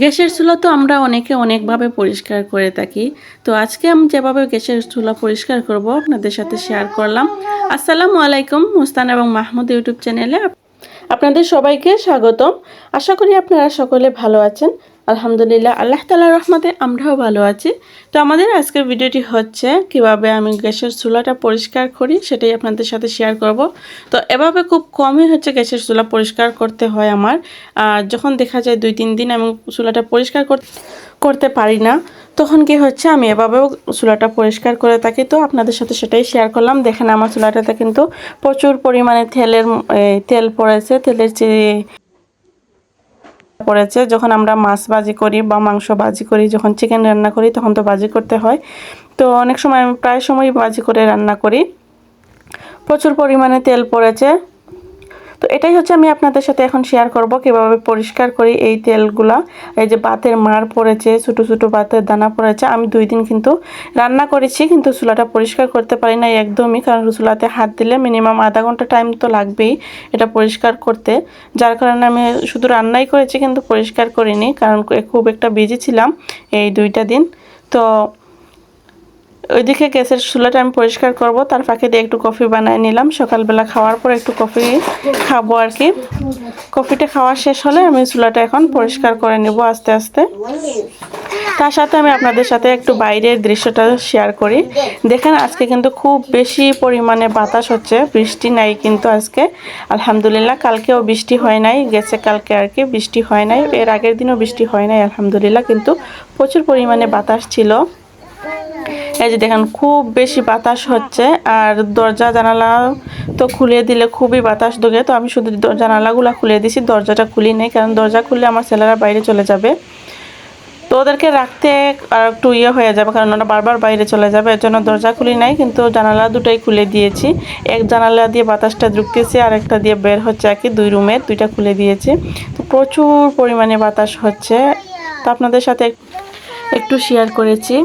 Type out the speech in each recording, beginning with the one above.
গ্যাসের চুলা তো আমরা অনেকে অনেকভাবে পরিষ্কার করে থাকি। তো আজকে আমি যেভাবে গ্যাসের চুলা পরিষ্কার করব আপনাদের সাথে শেয়ার করলাম। আসসালামু আলাইকুম, মুস্তান এবং মাহমুদ ইউটিউব চ্যানেলে আপনাদের সবাইকে স্বাগতম। আশা করি আপনারা সকলে ভালো আছেন। আলহামদুলিল্লাহ, আল্লাহ তালার রহমতে আমরাও ভালো আছি। তো আমাদের আজকের ভিডিওটি হচ্ছে কীভাবে আমি গ্যাসের চুলাটা পরিষ্কার করি সেটাই আপনাদের সাথে শেয়ার করব। তো এভাবে খুব কমই হচ্ছে গ্যাসের চুলা পরিষ্কার করতে হয় আমার। আর যখন দেখা যায় দুই, তিন দিন আমি চুলাটা পরিষ্কার করতে পারি না, তখন কি হচ্ছে আমি এভাবেও চুলাটা পরিষ্কার করে থাকি। তো আপনাদের সাথে সেটাই শেয়ার করলাম। দেখেন আমার চুলাটাতে কিন্তু প্রচুর পরিমাণে তেলের তেল পড়েছে। তেলের যে পড়েছে, যখন আমরা মাছ বাজি করি বা মাংস ভাজি করি, যখন চিকেন রান্না করি, তখন তো ভাজি করতে হয়। তো অনেক সময় আমি প্রায় সময় বাজি করে রান্না করি। প্রচুর পরিমাণে তেল পড়েছে। তো এটাই হচ্ছে আমি আপনাদের সাথে এখন শেয়ার করব, কীভাবে পরিষ্কার করি এই তেলগুলা। এই যে বাতের মার পড়েছে, ছোটো ছোটো বাতের দানা পড়েছে, আমি দুই দিন কিন্তু রান্না করেছি, কিন্তু চুলাটা পরিষ্কার করতে পারি না একদমই, কারণ চুলাতে হাত দিলে মিনিমাম আধা ঘণ্টা টাইম তো লাগবেই এটা পরিষ্কার করতে। যার কারণে আমি শুধু রান্নাই করেছি, কিন্তু পরিষ্কার করিনি, কারণ খুব একটা বিজি ছিলাম এই দুইটা দিন। তো ওইদিকে গ্যাসের চুলাটা আমি পরিষ্কার করব, তার ফাঁকে দিয়ে একটু কফি বানিয়ে নিলাম। সকালবেলা খাওয়ার পর একটু কফি খাব আর কি। কফিটা খাওয়া শেষ হলে আমি চুলাটা এখন পরিষ্কার করে নেব আস্তে আস্তে। তার সাথে আমি আপনাদের সাথে একটু বাইরের দৃশ্যটা শেয়ার করি। দেখেন, আজকে কিন্তু খুব বেশি পরিমাণে বাতাস হচ্ছে, বৃষ্টি নাই কিন্তু আজকে। আলহামদুলিল্লাহ, কালকেও বৃষ্টি হয় নাই, গেছে কালকে আর কি, বৃষ্টি হয় নাই। এর আগের দিনও বৃষ্টি হয় নাই, আলহামদুলিল্লাহ, কিন্তু প্রচুর পরিমাণে বাতাস ছিল। এই যে দেখেন, খুব বেশি বাতাস হচ্ছে আর দরজা জানালা তো খুলে দিলে খুবই বাতাস ঢোকে তো আমি শুধু জানালাগুলো খুলে দিছি, দরজাটা খুলি নেই, কারণ দরজা খুললে আমার ছেলেরা বাইরে চলে যাবে। তো ওদেরকে রাখতে আর একটু ইয়ে হয়ে যাবে, কারণ ওরা বারবার বাইরে চলে যাবে, এর জন্য দরজা খুলি নাই, কিন্তু জানালা দুটাই খুলে দিয়েছি। এক জানালা দিয়ে বাতাসটা ঢুকতেছে, আর একটা দিয়ে বের হচ্ছে আর কি, দুই রুমের দুইটা খুলে দিয়েছি। তো প্রচুর পরিমাণে বাতাস হচ্ছে। তো আপনাদের সাথে একটু শেয়ার করেছি।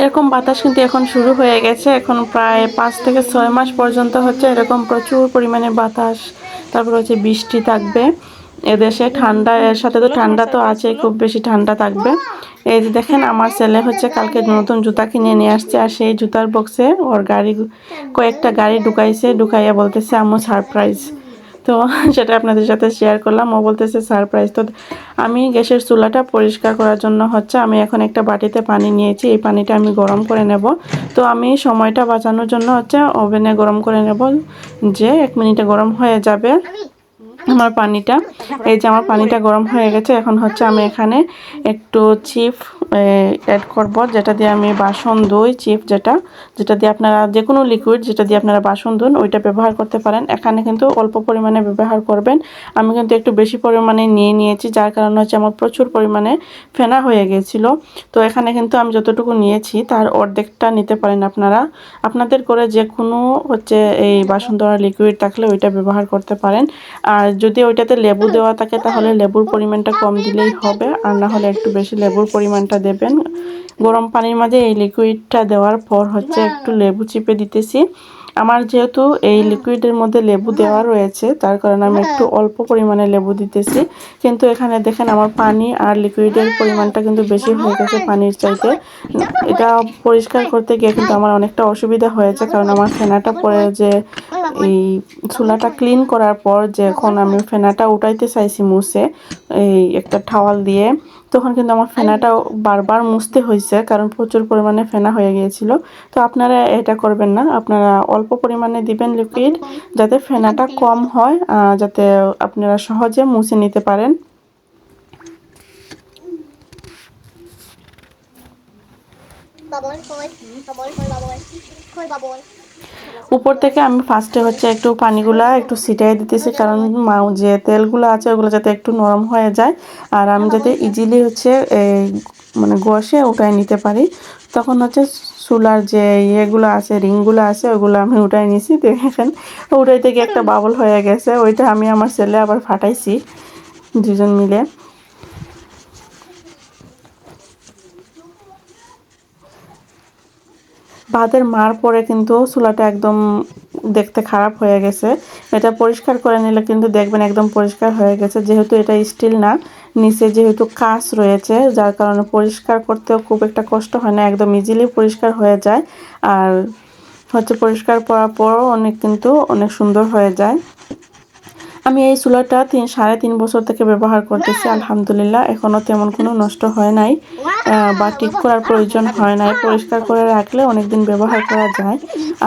এরকম বাতাস কিন্তু এখন শুরু হয়ে গেছে। এখন প্রায় পাঁচ থেকে ছয় মাস পর্যন্ত হচ্ছে এরকম প্রচুর পরিমাণে বাতাস, তারপর হচ্ছে বৃষ্টি থাকবে। এদেশে ঠান্ডা, এর সাথে তো ঠান্ডা তো আছে, খুব বেশি ঠান্ডা থাকবে। এই যে দেখেন, আমার ছেলে হচ্ছে কালকে নতুন জুতা কিনে নিয়ে আসছে, আর সেই জুতার বক্সে ওর গাড়ি, কয়েকটা গাড়ি ঢুকাইছে, ঢুকাইয়া বলতেছে আমার সারপ্রাইজ তো সেটা আপনাদের সাথে শেয়ার করলাম। ও বলতেছে সারপ্রাইজ তো আমি গ্যাসের চুলাটা পরিষ্কার করার জন্য হচ্ছে আমি এখন একটা বাটিতে পানি নিয়েছি। এই পানিটা আমি গরম করে নেব। তো আমি সময়টা বাঁচানোর জন্য হচ্ছে ওভেনে গরম করে নেব যে এক মিনিটে গরম হয়ে যাবে আমার পানিটা। এই যে আমার পানিটা গরম হয়ে গেছে, এখন হচ্ছে আমি এখানে একটু চিপ অ্যাড করব, যেটা দিয়ে আমি বাসন ধুই চিপ যেটা যেটা দিয়ে আপনারা যে কোনো লিকুইড যেটা দিয়ে আপনারা বাসন ধুন, ওইটা ব্যবহার করতে পারেন। এখানে কিন্তু অল্প পরিমাণে ব্যবহার করবেন। আমি কিন্তু একটু বেশি পরিমাণে নিয়ে নিয়েছি, যার কারণে হচ্ছে আমার প্রচুর পরিমাণে ফেনা হয়ে গেছিল। তো এখানে কিন্তু আমি যতটুকু নিয়েছি, তার অর্ধেকটা নিতে পারেন আপনারা। আপনাদের করে যে কোনো হচ্ছে এই বাসন ধোয়ার লিকুইড থাকলে ওইটা ব্যবহার করতে পারেন। আর যদি ওইটাতে লেবু দেওয়া থাকে, তাহলে লেবুর পরিমাণটা কম দিলেই হবে, আর না হলে একটু বেশি লেবুর পরিমাণটা দেবেন। গরম পানির মাঝে এই লিকুইডটা দেওয়ার পর হচ্ছে একটু লেবু চিপে দিতেছি। আমার যেহেতু এই লিকুইডের মধ্যে লেবু দেওয়া রয়েছে তার কারণে আমি একটু অল্প পরিমাণে লেবু দিতেছি। কিন্তু এখানে দেখেন আমার পানি আর লিকুইডের পরিমাণটা কিন্তু বেশি হয়ে গেছে পানির চাইতে। এটা পরিষ্কার করতে গিয়ে কিন্তু আমার অনেকটা অসুবিধা হয়েছে কারণ আমার ফেনাটা পরে যে এই চুলাটা ক্লিন করার পর যখন আমি ফেনাটা উঠাইতে চাইছি মুছে, এই একটা ঠাওয়াল দিয়ে, তখন কিন্তু আমার ফেনাটা বারবার মুছতে হয়েছে কারণ প্রচুর পরিমাণে ফেনা হয়ে গিয়েছিল। তো আপনারা এটা করবেন না, আপনারা অল্প পরিমাণে দিবেন লিকুইড যাতে ফেনাটা কম হয় যাতে আপনারা সহজে মুছে নিতে পারেন। উপর থেকে আমি ফার্স্টে হচ্ছে একটু পানিগুলা একটু ছিটাই দিতেছি, কারণ যে তেলগুলো আছে, ওগুলো যাতে একটু নরম হয়ে যায়। আর আমি যাতে ইজিলি হচ্ছে মানে ঘষে উঠাই নিতে পারি। তখন হচ্ছে চুলার যে ইয়েগুলো আছে, রিংগুলো আছে, ওগুলো আমি উঠাই নিছি। দেখেন উঠাই থেকে একটা বাবল হয়ে গেছে, ওইটা আমি আমার ছেলে আবার ফাটাইছি দুজন মিলে। ভাতের মার পরে কিন্তু চুলাটা একদম দেখতে খারাপ হয়ে গেছে। এটা পরিষ্কার করে নিলে কিন্তু দেখবেন একদম পরিষ্কার হয়ে গেছে। যেহেতু এটা স্টিল না, নিচে যেহেতু কাঁচ রয়েছে, যার কারণে পরিষ্কার করতেও খুব একটা কষ্ট হয় না, একদম ইজিলি পরিষ্কার হয়ে যায়। আর হচ্ছে পরিষ্কার করার পরও অনেক কিন্তু অনেক সুন্দর হয়ে যায়। আমি এই চুলাটা তিন সাড়ে তিন বছর থেকে ব্যবহার করতেছি, আলহামদুলিল্লাহ। এখনও তেমন কোনো নষ্ট হয় নাই। বা ঠিক করার প্রয়োজন হয় নাই। পরিষ্কার করে রাখলে অনেকদিন ব্যবহার করা যায়।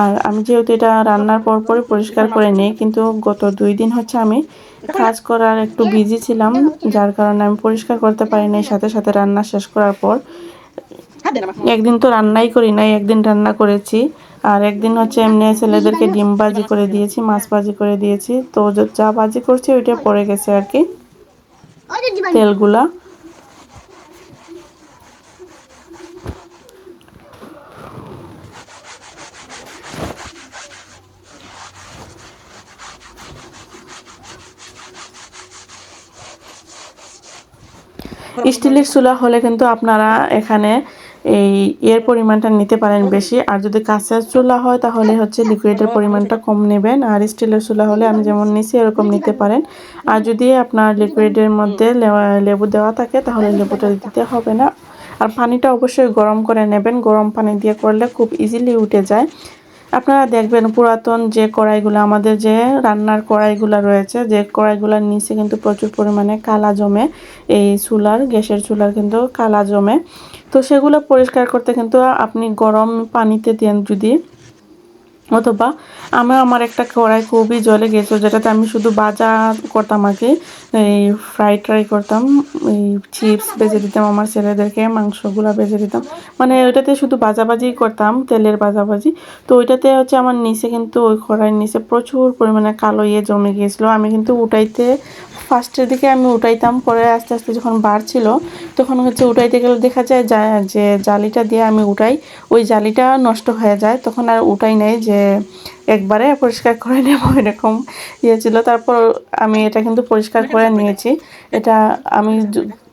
আর আমি যেহেতু এটা রান্নার পর পরই পরিষ্কার করে নিই, কিন্তু গত দুই দিন হচ্ছে আমি কাজ করার একটু বিজি ছিলাম, যার কারণে আমি পরিষ্কার করতে পারি নাই। সাথে সাথে রান্না শেষ করার পর একদিন তো রান্নাই করি নাই, একদিন রান্না করেছি। আর একদিন হচ্ছে এমনি ছেলেদেরকে ডিম ভাজি করে দিয়েছি, মাছ ভাজি করে দিয়েছি। তো যা- ভাজি করছি ওইটা পড়ে গেছে আর কি, তেলগুলা। স্টিলের চুলা হলে কিন্তু আপনারা এখানে এই এর পরিমাণটা নিতে পারেন বেশি। আর যদি কাঁচের চুলা হয়, তাহলে হচ্ছে লিকুইডের পরিমাণটা কম নেবেন। আর স্টিলের চুলা হলে আমি যেমন নিছি, এরকম নিতে পারেন। আর যদি আপনার লিকুইডের মধ্যে লেবু দেওয়া থাকে, তাহলে লেবুটা দিতে হবে না। আর পানিটা অবশ্যই গরম করে নেবেন। গরম পানি দিয়ে করলে খুব ইজিলি উঠে যায়। আপনারা দেখবেন পুরাতন যে কড়াইগুলো, আমাদের যে রান্নার কড়াইগুলো রয়েছে, যে কড়াইগুলোর নিচে কিন্তু প্রচুর পরিমাণে কালা জমে, এই চুলার, গ্যাসের চুলার কিন্তু কালা জমে। তো সেগুলো পরিষ্কার করতে কিন্তু আপনি গরম পানিতে দেন যদি অথবা আমি আমার একটা কড়াই খুবই জলে গেছো, যেটাতে আমি শুধু ভাজা করতাম আগে এই ফ্রাই ট্রাই করতাম, এই চিপস বেজে দিতাম আমার ছেলেদেরকে, মাংসগুলো বেজে দিতাম। মানে ওইটাতে শুধু ভাজাভাজি করতাম, তেলের বাজাবাজি তো ওইটাতে হচ্ছে আমার নিচে কিন্তু ওই কড়াইয়ের নিচে প্রচুর পরিমাণে কালো ইয়ে জমে গিয়েছিল। আমি কিন্তু উঠাইতে, ফার্স্টের দিকে আমি উঠাইতাম, পরে আস্তে আস্তে যখন বাড়ছিল, তখন হচ্ছে উঠাইতে গেলে দেখা যায় যা- যে জালিটা দিয়ে আমি উঠাই, ওই জালিটা নষ্ট হয়ে যায়। তখন আর উঠাই নাই যে একবারে পরিষ্কার করে নেব এরকম ইয়ে ছিল। তারপর আমি এটা কিন্তু পরিষ্কার করে নিয়েছি। এটা আমি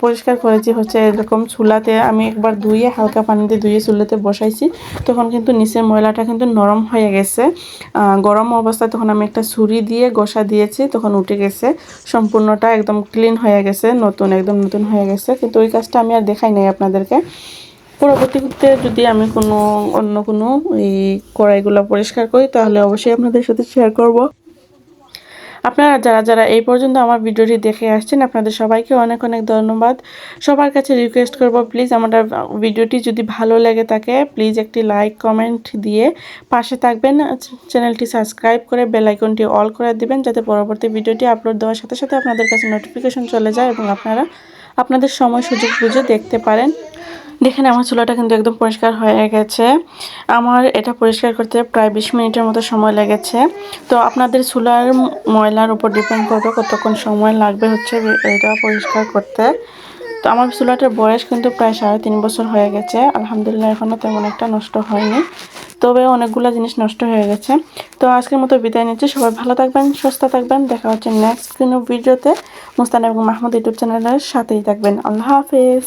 পরিষ্কার করেছি হচ্ছে এরকম চুলাতে আমি একবার ধুয়ে হালকা পানিতে ধুয়ে চুলাতে বসাইছি। তখন কিন্তু নিচের ময়লাটা কিন্তু নরম হয়ে গেছে। গরম অবস্থায় তখন আমি একটা ছুরি দিয়ে ঘষা দিয়েছি তখন উঠে গেছে। সম্পূর্ণটা একদম ক্লিন হয়ে গেছে নতুন একদম নতুন হয়ে গেছে। কিন্তু ওই কাজটা আমি আর দেখাই নাই আপনাদেরকে। পরবর্তীতে যদি আমি কোনো অন্য কোনো এই কড়াইগুলো পরিষ্কার করি, তাহলে অবশ্যই আপনাদের সাথে শেয়ার করব। আপনারা যারা যারা এই পর্যন্ত আমার ভিডিওটি দেখে আসছেন, আপনাদের সবাইকে অনেক অনেক ধন্যবাদ। সবার কাছে রিকোয়েস্ট করব প্লিজ আমার ভিডিওটি যদি ভালো লেগে থাকে প্লিজ একটি লাইক কমেন্ট দিয়ে পাশে থাকবেন। চ্যানেলটি সাবস্ক্রাইব করে বেল আইকনটি অল করে দিবেন, যাতে পরবর্তী ভিডিওটি আপলোড দেওয়ার সাথে সাথে আপনাদের কাছে নোটিফিকেশন চলে যায় এবং আপনারা আপনাদের সময় সুযোগ বুঝে দেখতে পারেন। দেখেন আমার চুলাটা কিন্তু একদম পরিষ্কার হয়ে গেছে। আমার এটা পরিষ্কার করতে প্রায় বিশ মিনিটের মতো সময় লেগেছে। তো আপনাদের চুলার ময়লার উপর ডিপেন্ড করবে কতক্ষণ সময় লাগবে হচ্ছে এটা পরিষ্কার করতে। তো আমার চুলাটার বয়স কিন্তু প্রায় সাড়ে তিন বছর হয়ে গেছে। আলহামদুলিল্লাহ এখনও তেমন একটা নষ্ট হয়নি। তবে অনেকগুলো জিনিস নষ্ট হয়ে গেছে। তো আজকের মতো বিদায় নিচ্ছি। সবাই ভালো থাকবেন, সুস্থ থাকবেন। দেখা হচ্ছে নেক্সট কোনো ভিডিওতে মুস্তান এবং মাহমুদ ইউটিউব চ্যানেলের সাথেই থাকবেন। আল্লাহ হাফেজ।